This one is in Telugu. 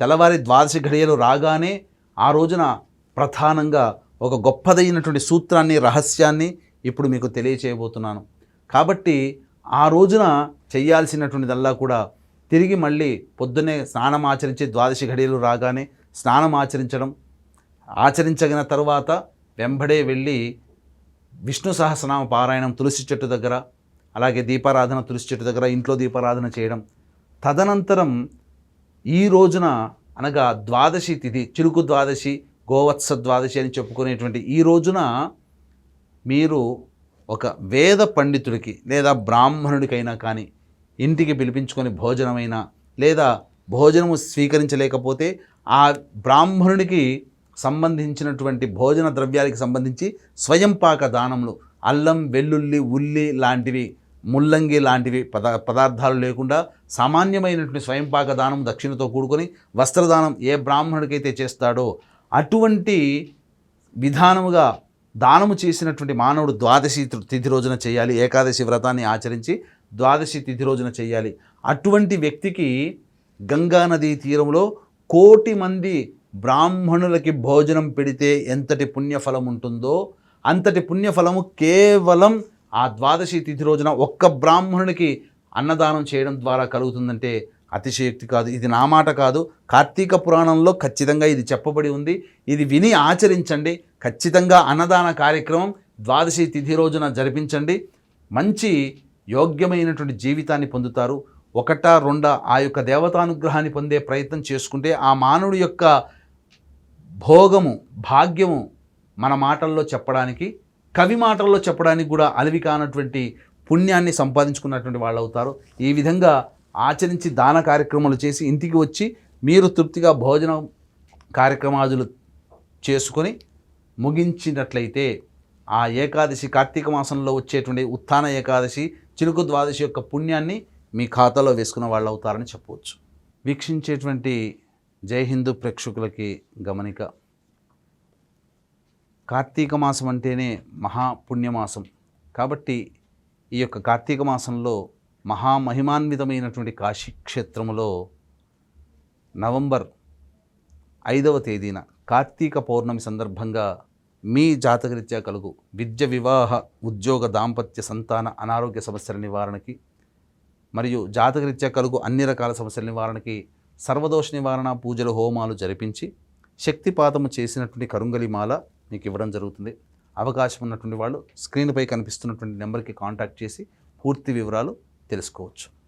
తెల్లవారి ద్వాదశి ఘడియలు రాగానే ఆ రోజున ప్రధానంగా ఒక గొప్పదైనటువంటి సూత్రాన్ని రహస్యాన్ని ఇప్పుడు మీకు తెలియచేయబోతున్నాను. కాబట్టి ఆ రోజున చేయాల్సినటువంటిదల్లా కూడా తిరిగి మళ్ళీ పొద్దున్నే స్నానం ఆచరించి ద్వాదశి ఘడియలు రాగానే స్నానం ఆచరించడం ఆచరించగిన తరువాత వెంబడే వెళ్ళి విష్ణు సహస్రనామ పారాయణం తులసి చెట్టు దగ్గర అలాగే దీపారాధన తులసి చెట్టు దగ్గర ఇంట్లో దీపారాధన చేయడం. తదనంతరం ఈ రోజున అనగా ద్వాదశి తిథి చిరుకు ద్వాదశి గోవత్స ద్వాదశి అని చెప్పుకునేటువంటి ఈ రోజున మీరు ఒక వేద పండితుడికి లేదా బ్రాహ్మణుడికైనా కానీ ఇంటికి పిలిపించుకొని భోజనమైనా లేదా భోజనము స్వీకరించలేకపోతే ఆ బ్రాహ్మణుడికి సంబంధించినటువంటి భోజన ద్రవ్యాలకి సంబంధించి స్వయంపాక దానములు అల్లం వెల్లుల్లి ఉల్లి లాంటివి ముల్లంగి లాంటివి పద పదార్థాలు లేకుండా సామాన్యమైనటువంటి స్వయంపాక దానం దక్షిణతో కూడుకొని వస్త్రదానం ఏ బ్రాహ్మణుడికైతే చేస్తాడో అటువంటి విధానముగా దానము చేసినటువంటి మానవుడు ద్వాదశి తిథి రోజున చేయాలి. ఏకాదశి వ్రతాన్ని ఆచరించి ద్వాదశి తిథి రోజున చేయాలి. అటువంటి వ్యక్తికి గంగా నదీ తీరంలో కోటి మంది బ్రాహ్మణులకి భోజనం పెడితే ఎంతటి పుణ్యఫలం ఉంటుందో అంతటి పుణ్యఫలము కేవలం ఆ ద్వాదశి తిథి రోజున ఒక్క బ్రాహ్మణునికి అన్నదానం చేయడం ద్వారా కలుగుతుందంటే అతిశయోక్తి కాదు. ఇది నా మాట కాదు. కార్తీక పురాణంలో ఖచ్చితంగా ఇది చెప్పబడి ఉంది. ఇది విని ఆచరించండి. ఖచ్చితంగా అన్నదాన కార్యక్రమం ద్వాదశి తిథి రోజున జరిపించండి. మంచి యోగ్యమైనటువంటి జీవితాన్ని పొందుతారు. ఒకటా రెండ ఆ యొక్క దేవతానుగ్రహాన్ని పొందే ప్రయత్నం చేసుకుంటే ఆ మానవుడి యొక్క భోగము భాగ్యము మన మాటల్లో చెప్పడానికి కవి మాటల్లో చెప్పడానికి కూడా అలివి కానటువంటి పుణ్యాన్ని సంపాదించుకున్నటువంటి వాళ్ళు అవుతారు ఈ విధంగా ఆచరించి దాన కార్యక్రమాలు చేసి ఇంటికి వచ్చి మీరు తృప్తిగా భోజనం కార్యక్రమాదులు చేసుకొని ముగించినట్లయితే ఆ ఏకాదశి కార్తీక మాసంలో వచ్చేటువంటి ఉత్థాన ఏకాదశి చిలుకు ద్వాదశి యొక్క పుణ్యాన్ని మీ ఖాతాలో వేసుకున్న వాళ్ళు అవుతారని చెప్పవచ్చు. వీక్షించేటువంటి జై హిందూ ప్రేక్షకులకి గమనిక. కార్తీక మాసం అంటేనే మహాపుణ్యమాసం కాబట్టి ఈ యొక్క కార్తీక మాసంలో మహామహిమాన్వితమైనటువంటి కాశీక్షేత్రములో నవంబర్ ఐదవ తేదీన కార్తీక పౌర్ణమి సందర్భంగా మీ జాతకరీత్యా కలుగు విద్య వివాహ ఉద్యోగ దాంపత్య సంతాన అనారోగ్య సమస్యల నివారణకి మరియు జాతకరీత్యా కలుగు అన్ని రకాల సమస్యల నివారణకి సర్వదోష నివారణ పూజలు హోమాలు జరిపించి శక్తిపాతము చేసినటువంటి కరుంగలిమాల మీకు ఇవ్వడం జరుగుతుంది. అవకాశం ఉన్నటువంటి వాళ్ళు స్క్రీన్పై కనిపిస్తున్నటువంటి నెంబర్కి కాంటాక్ట్ చేసి పూర్తి వివరాలు తెలుసుకోవచ్చు.